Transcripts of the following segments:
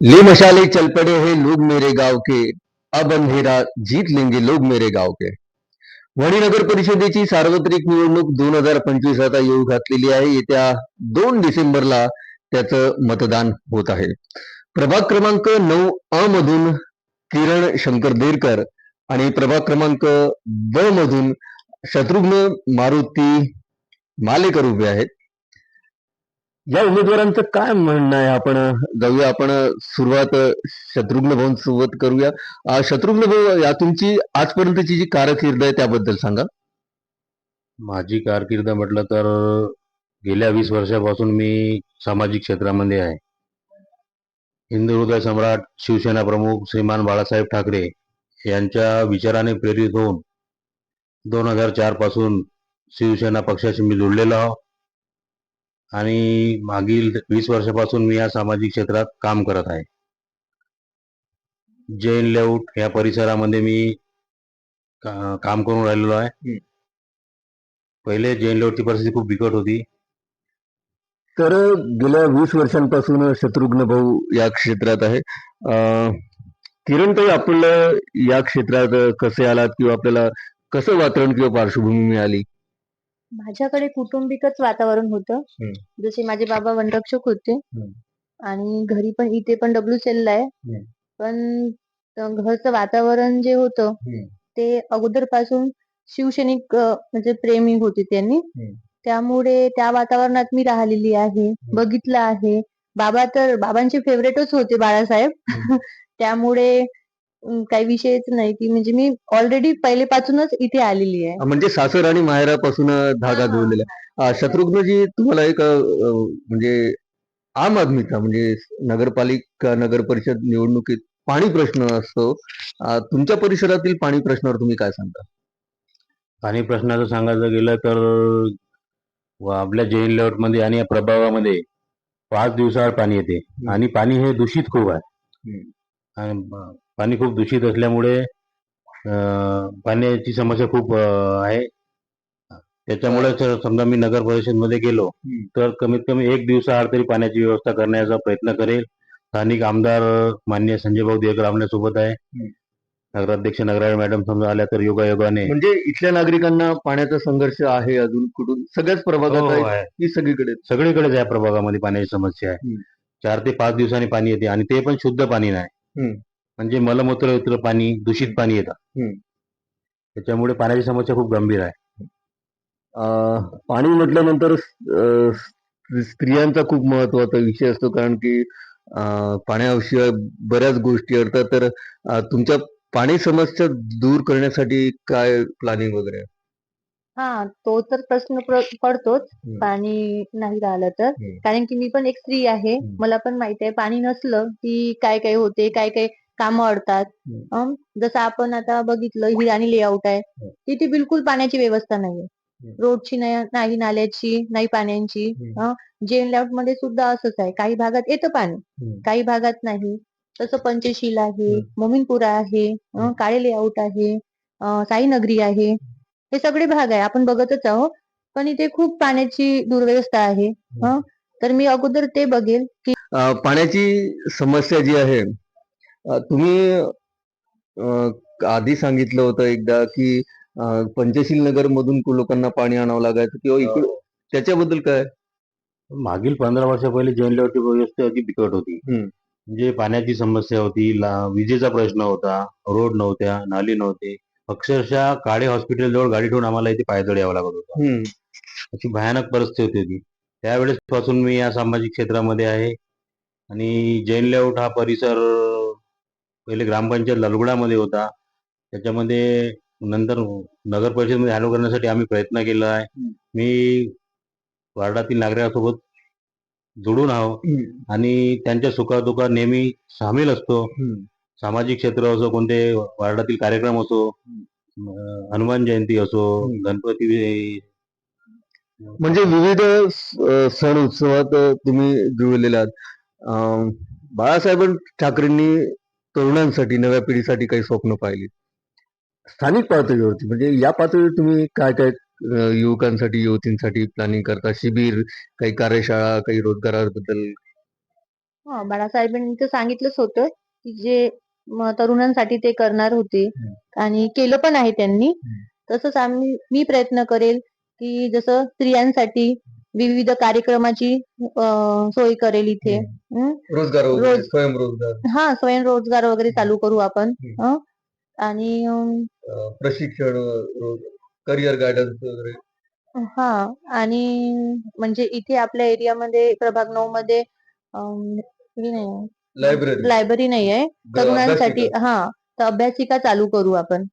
ले मशाले चल पड़े हैं लोग मेरे गाव के। अब अंधेरा जीत लेंगे लोग मेरे गाव के। वणी नगर परिषदेची सार्वत्रिक निवडणूक दोन हजार पंचवीस आता येऊ घातलेली आहे. येत्या दोन डिसेंबरला त्याचं मतदान होत आहे. प्रभाग क्रमांक नऊ अ मधून किरण शंकर देरकर आणि प्रभाग क्रमांक ब मधून शत्रुघ्न मारुती मालेकर उभे आहेत. या उमेदवारांचं काय म्हणणं आहे? आपण जाऊया आपण सुरुवात शत्रुघ्न भाऊन सुरुवात करूया शत्रुघ्न भाऊ या तुमची आजपर्यंतची जी कारकीर्द आहे त्याबद्दल सांगा. माझी कारकीर्द म्हटलं तर गेल्या वीस वर्षापासून मी सामाजिक क्षेत्रामध्ये आहे. हिंदू हृदय सम्राट शिवसेना प्रमुख श्रीमान बाळासाहेब ठाकरे यांच्या विचाराने प्रेरित होऊन दोन हजार चारपासून शिवसेना पक्षाशी मी जोडलेलो आहो. आणि मागील वीस वर्षापासून मी या सामाजिक क्षेत्रात काम करत आहे. जैन लेआउट या परिसरामध्ये मी का- काम करून राहिलेलो आहे. पहिले जैन लेआउटची परिस्थिती खूप बिकट होती. तर गेल्या वीस वर्षांपासून शत्रुघ्न भाऊ या क्षेत्रात आहे. अं, किरण ताई आपल्याला या क्षेत्रात कसे आलात किंवा आपल्याला कसं वातावरण किंवा पार्श्वभूमी मिळाली? माझ्याकडे कौटुंबिकच वातावरण होतं. जसे माझे बाबा वनरक्षक होते. आणि घरी पण इथे पण डब्ल्यू सेल आहे. पण घरचं वातावरण जे होतं. ते अगोदरपासून शिवसैनिक म्हणजे प्रेमी होते त्यांनी. त्यामुळे त्या वातावरणात मी राहिलेली आहे. बघितलं आहे. बाबा तर बाबांचे फेवरेटच होते बाळासाहेब. त्यामुळे काही विषयच नाही की म्हणजे मी ऑलरेडी पहिलेपासूनच इथे आलेली आहे. म्हणजे सासर आणि माहेरापासून धागा. जोडलेला आहे. शत्रुघ्नजी तुम्हाला एक अं, म्हणजे आम आदमीचा म्हणजे नगरपालिका नगर परिषद निवडणुकीत पाणी प्रश्न असतो. तुमच्या परिसरातील पाणी प्रश्नावर तुम्ही काय सांगता? पाणी प्रश्नाचं सांगायचं गेलं तर व आपल्या जैन लेआउटमध्ये आणि या प्रभागामध्ये पाच दिवसाआड पाणी येते. आणि पाणी हे दूषित खूप आहे. आणि पाणी खूप दूषित असल्यामुळे अं, पाण्याची समस्या खूप आहे. त्याच्यामुळे समजा मी नगर परिषदमध्ये गेलो. तर कमीत कमी एक दिवसाआड तरी पाण्याची व्यवस्था करण्याचा प्रयत्न करेल. स्थानिक आमदार मान्य संजय भाऊ देवकर आपल्यासोबत आहे. नगराध्यक्ष नगराळे मॅडम समजा आल्या तर योगायोगाने. म्हणजे इथल्या नागरिकांना पाण्याचा संघर्ष आहे अजून कुठून? सगळ्याच प्रभागात हो, आहे आहे. की सगळीकडे सगळीकडेच या प्रभागामध्ये पाण्याची समस्या आहे. चार ते पाच दिवसांनी पाणी येते आणि ते पण शुद्ध पाणी नाही. हम्म. म्हणजे मलमूत्र युक्त पाणी दूषित पाणी येतं हम्म. त्याच्यामुळे पाण्याची समस्या खूप गंभीर आहे अं, पाणी म्हटल्यानंतर अं, स्त्रियांचा खूप महत्त्वाचा विषय असतो कारण की अं, पाण्याशिवाय बऱ्याच गोष्टी असतात तर अं, तुमच्या पाणी समस्या दूर करण्यासाठी काय प्लॅनिंग वगैरे आहे? हा तो तर प्रश्न प्र- पडतोच. पाणी नाही राहिलं तर. कारण की मी पण एक स्त्री आहे. मला पण माहिती आहे पाणी नसलं की काय काय होते काय काय कामं अडतात. अं, जसं आपण आता बघितलं हिराणी लेआउट आहे. तिथे बिलकुल पाण्याची व्यवस्था नाहीये. रोडची नाही नाही नाल्याची नाही पाण्याची. अं, जेन लेआउटमध्ये सुद्धा असंच आहे काही भागात येतं पाणी. काही भागात नाही तसं पंचशील आहे. मोमीनपुरा आहे अं. काळे लेआउट आहे अं, साईनगरी आहे हे सगळे भाग आहे आपण बघतच आहोत. पण इथे खूप पाण्याची दुर्व्यवस्था आहे हं. तर मी अगोदर ते बघेल की पाण्याची समस्या जी आहे तुम्ही आधी सांगितलं होतं एकदा की पंचशील नगर मधून लोकांना पाणी आणावं लागायचं किंवा इकडे त्याच्याबद्दल काय? मागील पंधरा वर्षा पहिले जैन लेआउटची व्यवस्था अगदी बिकट होती. म्हणजे पाण्याची समस्या होती ला- विजेचा प्रश्न होता रोड नव्हत्या नाली नव्हते. अक्षरशः काळे हॉस्पिटल जवळ गाडी ठेवून आम्हाला इथे पायदळ यावं लागत होतं हम्म. अशी भयानक परिस्थिती होती त्यावेळेस पासून मी या सामाजिक क्षेत्रामध्ये आहे आणि जैन लेआउट हा परिसर पहिले ग्रामपंचायत ललगुडामध्ये होता त्याच्यामध्ये नंतर नगर परिषदमध्ये हॅलो करण्यासाठी आम्ही प्रयत्न केला आहे हम्म. मी वार्डातील नागरिकांसोबत जोडून आहो हम्म. आणि त्यांच्या सुखादुखात नेहमी सामील असतो हम्म. सामाजिक क्षेत्र असो कोणते वार्डातील कार्यक्रम असो हनुमान जयंती असो. गणपती म्हणजे विविध सण उत्सवात तुम्ही जुळलेले आहात. बाळासाहेब ठाकरेंनी तरुणांसाठी नव्या पिढीसाठी काही स्वप्न पाहिली. स्थानिक पातळीवरती म्हणजे या पातळीवर तुम्ही काय काय युवकांसाठी युवतींसाठी प्लॅनिंग करता? शिबिर काही कार्यशाळा काही रोजगाराबद्दल? हा बाळासाहेबांनी तर सांगितलंच होतं की जे म, तरुणांसाठी ते करणार होते. आणि केलं पण आहे त्यांनी. तसंच आम्ही मी प्रयत्न करेल की जसं स्त्रियांसाठी विविध कार्यक्रमाची अं, सोय करेल इथे हं? रोजगार वगैरे रोज- स्वयंरोजगार हा स्वयंरोजगार वगैरे चालू करू आपण. हं? आणि अं, अं, प्रशिक्षण करिअर गायडन्स वगैरे हा आणि म्हणजे इथे आपल्या एरियामध्ये प्रभाग नऊ मध्ये अं, हे नाही लायब्ररी लायब्ररी नाही आहे तरुणांसाठी हा तर अभ्यासिका चालू करू आपण.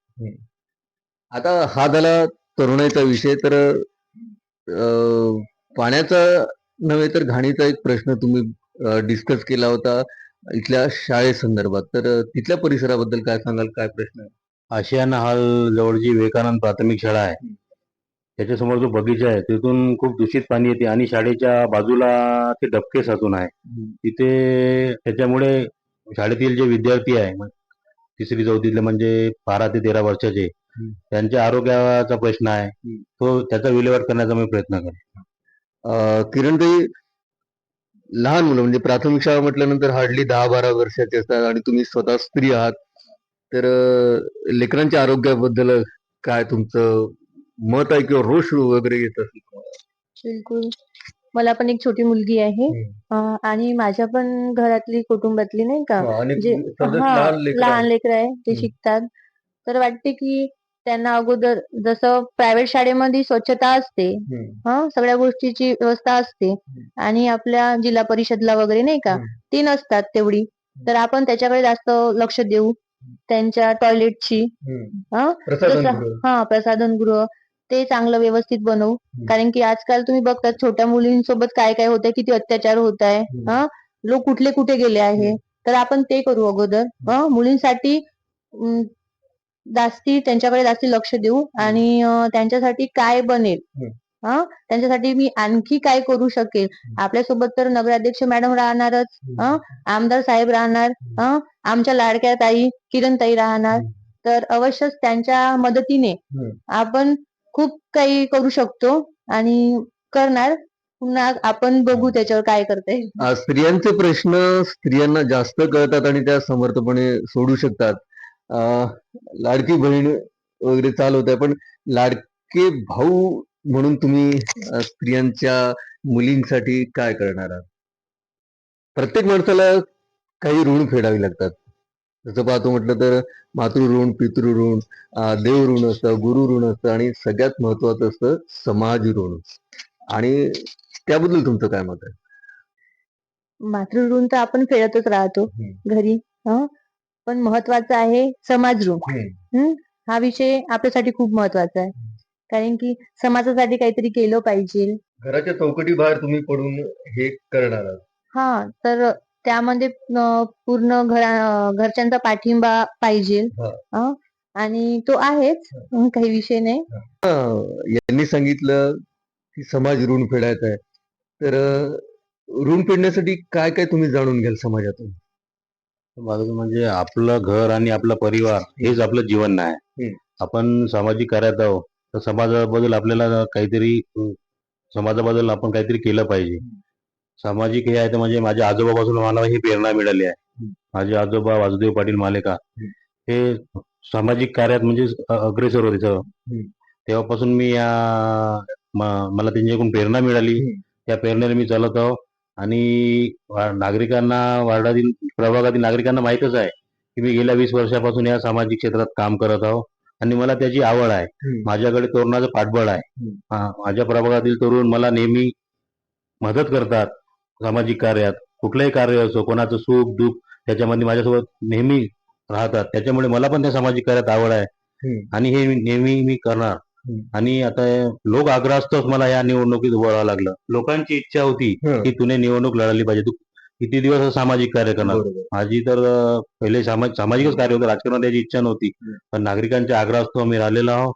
आता हा झाला तरुणाईचा विषय तर अं, पाण्याचा नव्हे तर घाणीचा एक प्रश्न तुम्ही डिस्कस केला होता इथल्या शाळेसंदर्भात तर अं, तिथल्या परिसराबद्दल काय सांगाल? काय प्रश्न? आहे? आशियाना हॉल जवळ जी विवेकानंद प्राथमिक शाळा आहे. त्याच्यासमोर जो बगीचा आहे तिथून खूप दूषित पाणी येते आणि शाळेच्या बाजूला ते डबके साचून आहे. तिथे त्याच्यामुळे शाळेतील जे विद्यार्थी आहे तिसरी चौथीतले म्हणजे बारा ते तेरा वर्षाचे. त्यांच्या आरोग्याचा प्रश्न आहे. तो त्याचा विल्हेवाट करण्याचा मी प्रयत्न करेन. किरणताई लहान मुलं म्हणजे प्राथमिक शाळा म्हटल्यानंतर हार्डली दहा बारा वर्षाचे असतात आणि तुम्ही स्वतः स्त्री आहात. तर लेकरांच्या आरोग्याबद्दल काय तुमचं मत आहे किंवा रोष वगैरे येत असेल तुम्हाला? बिलकुल मला पण एक छोटी मुलगी आहे. अं, आणि माझ्या पण घरातली कुटुंबातली नाही का आणि जे हा, लहान लेकरं लहान आहेत. लेकर आहे ते हम्म. शिकतात तर वाटते की त्यांना अगोदर जसं प्रायव्हेट शाळेमध्ये स्वच्छता असते हम्म. हा सगळ्या गोष्टीची व्यवस्था असते आणि आपल्या जिल्हा परिषदला वगैरे नाही का हम्म. ती नसतात तेवढी तर आपण त्याच्याकडे जास्त लक्ष देऊ त्यांच्या टॉयलेटची हम्म. हा प्रसाधन जसं गृह. हा प्रसाधन गृह ते चांगलं व्यवस्थित बनवू. कारण की आजकाल तुम्ही बघतात छोट्या मुलींसोबत काय काय होतंय किती अत्याचार होत आहे. हा? लोक कुठले कुठे गेले आहे? तर आपण ते करू अगोदर. हं? मुलींसाठी जास्ती त्यांच्याकडे जास्ती लक्ष देऊ आणि त्यांच्यासाठी काय बनेल. हा? त्यांच्यासाठी मी आणखी काय करू शकेल? आपल्यासोबत तर नगराध्यक्ष मॅडम राहणारच. हं? आमदार साहेब राहणार. हं? आमच्या लाडक्या ताई किरण ताई राहणार. तर अवश्यच त्यांच्या मदतीने. आपण खूप काही करू शकतो आणि करणार. पुन्हा आपण बघू त्याच्यावर काय करते स्त्रियांचे प्रश्न स्त्रियांना जास्त कळतात आणि त्या समर्थपणे सोडू शकतात. लाडकी बहीण वगैरे चालवत आहे पण लाडके भाऊ म्हणून तुम्ही स्त्रियांच्या मुलींसाठी काय करणार आहात? प्रत्येक माणसाला काही ऋण फेडावी लागतात. जसं पाहतो म्हटलं तर मातृ ऋण पितृ ऋण अं, देव ऋण असतं गुरु ऋण असतं आणि सगळ्यात महत्वाचं असतं समाज ऋण आणि त्याबद्दल तुमचं काय मत आहे? मातृऋण तर आपण फेडतच राहतो. घरी? पण महत्वाचं आहे समाज ऋण हं? विषय आपल्यासाठी खूप महत्त्वाचा आहे. कारण की समाजासाठी काहीतरी केलं पाहिजे. घराच्या चौकटी बाहेर तुम्ही पडून हे करणार आहात. हा तर त्यामध्ये पूर्ण घरा घरच्यांचा पाठिंबा पाहिजे? आणि तो आहेच. काही विषय नाही. यांनी सांगितलं की समाज ऋण फेडायचा आहे. तर ऋण फेडण्यासाठी काय काय तुम्ही जाणून घ्याल समाजातून? माझं म्हणजे आपलं घर आणि आपला परिवार हेच आपलं जीवन आहे हम्म. आपण सामाजिक कार्यात आहोत तर समाजाबद्दल आपल्याला काहीतरी समाजाबद्दल आपण काहीतरी केलं पाहिजे. सामाजिक हे आहे तर म्हणजे माझ्या आजोबापासून मला ही प्रेरणा मिळाली आहे. माझे आजोबा वासुदेव पाटील मालेका हे सामाजिक कार्यात म्हणजे अग्रेसर होते. सर्व. तेव्हापासून मी या मला त्यांच्याकडून प्रेरणा मिळाली. त्या प्रेरणेने मी चालत आहो. आणि नागरिकांना वार्डातील प्रभागातील नागरिकांना माहीतच आहे की मी गेल्या वीस वर्षापासून या सामाजिक क्षेत्रात काम करत आहो. आणि मला त्याची आवड आहे. माझ्याकडे तरुणाचं पाठबळ आहे. माझ्या प्रभागातील तरुण मला नेहमी मदत करतात. सामाजिक कार्यात कुठलंही कार्य असो कोणाचं सुख दुःख त्याच्यामध्ये माझ्यासोबत नेहमी राहतात त्याच्यामुळे मला पण त्या सामाजिक कार्यात आवड आहे. आणि हे नेहमी मी करणार. आणि आता लोक आग्रहास्तव मला या निवडणुकीत उभं राहावं लागलं लोकांची इच्छा होती. की तुने निवडणूक लढाली पाहिजे तू किती दिवस सामाजिक कार्य करणार. माझी तर पहिले सामाजिक सामाजिकच कार्य होतं राजकारणात याची इच्छा नव्हती. पण नागरिकांच्या आग्रहास्तव मी राहिलेलो आहो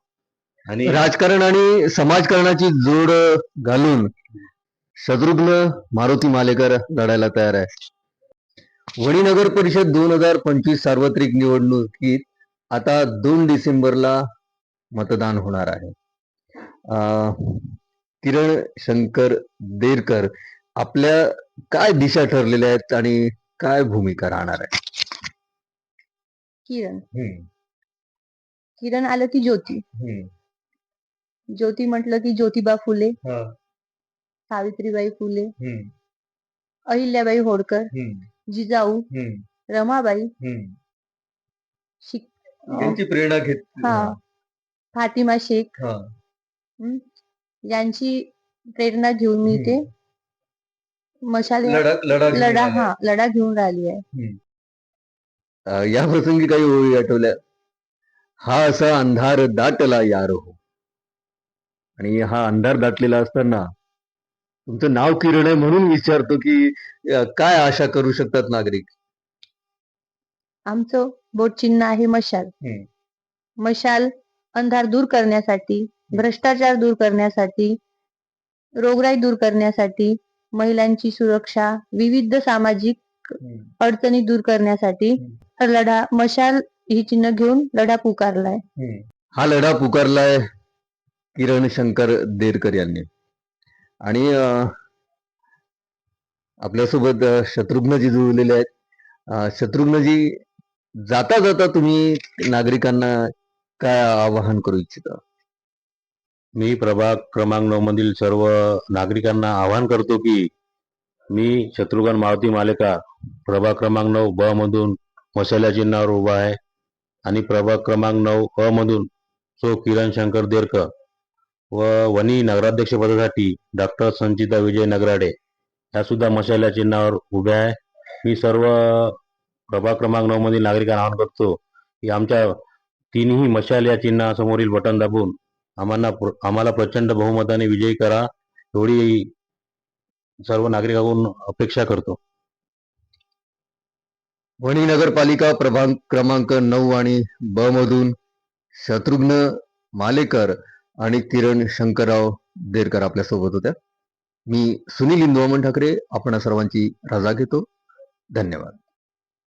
आणि राजकारण आणि समाजकारणाची जोड घालून शत्रुघ्न मारुती मालेकर लढायला तयार आहे. वणी नगर परिषद दोन हजार पंचवीस सार्वत्रिक निवडणुकीत आता दोन डिसेंबरला मतदान होणार आहे. अं, किरण शंकर देरकर आपल्या काय दिशा ठरलेल्या आहेत आणि काय भूमिका राहणार आहे? किरण. किरण आलं की ज्योती. ज्योती म्हटलं की ज्योतिबा फुले. सावित्रीबाई फुले अहिल्याबाई होळकर जिजाऊ रमाबाई शिक त्यांची प्रेरणा घेत हा. फातिमा शेख. हा. यांची प्रेरणा घेऊन मी ते मशाल लढा. हा लढा घेऊन राहिली आहे. या प्रसंगी काही ओळी आठवल्या. हा असा अंधार दाटला यार हो आणि हा अंधार दाटलेला असताना तुमचं नाव किरण आहे म्हणून विचारतो की काय आशा करू शकतात नागरिक? आमचं बोट चिन्ह आहे मशाल. मशाल अंधार दूर करण्यासाठी भ्रष्टाचार दूर करण्यासाठी रोगराई दूर करण्यासाठी महिलांची सुरक्षा विविध सामाजिक अडचणी दूर करण्यासाठी लढा मशाल ही चिन्ह घेऊन लढा पुकारलाय. हा लढा पुकारलाय किरण शंकर देरकर यांनी. आणि आपल्यासोबत शत्रुघ्नजी जुळलेले आहेत. शत्रुघ्नजी जाता जाता तुम्ही नागरिकांना काय आवाहन करू इच्छिता? मी प्रभाग क्रमांक नऊ मधील सर्व नागरिकांना आवाहन करतो की मी शत्रुघ्न मारुती मालिका प्रभाग क्रमांक नऊ ब मधून मसाल्या चिन्हावर उभा आहे. आणि प्रभाग क्रमांक नऊ अ मधून सो किरण शंकर देरकर व वनी नगराध्यक्ष पदासाठी डॉक्टर संचिता विजय नगराडे. ह्या सुद्धा मशाल्या चिन्हावर उभ्या आहे. मी सर्व प्रभाग क्रमांक नऊ मधील नागरिकांना आवाहन करतो की आमच्या तिन्ही मशाल या चिन्हासमोरील बटन दाबून आम्हाला आम्हाला प्रचंड बहुमताने विजयी करा एवढी सर्व नागरिकांकडून अपेक्षा करतो. वणी नगरपालिका प्रभाग क्रमांक नऊ आणि ब मधून शत्रुघ्न मालेकर आणि किरण शंकरराव देरकर आपल्यासोबत होत्या. मी सुनील इंदुवामन ठाकरे आपण सर्वांची रजा घेतो. धन्यवाद.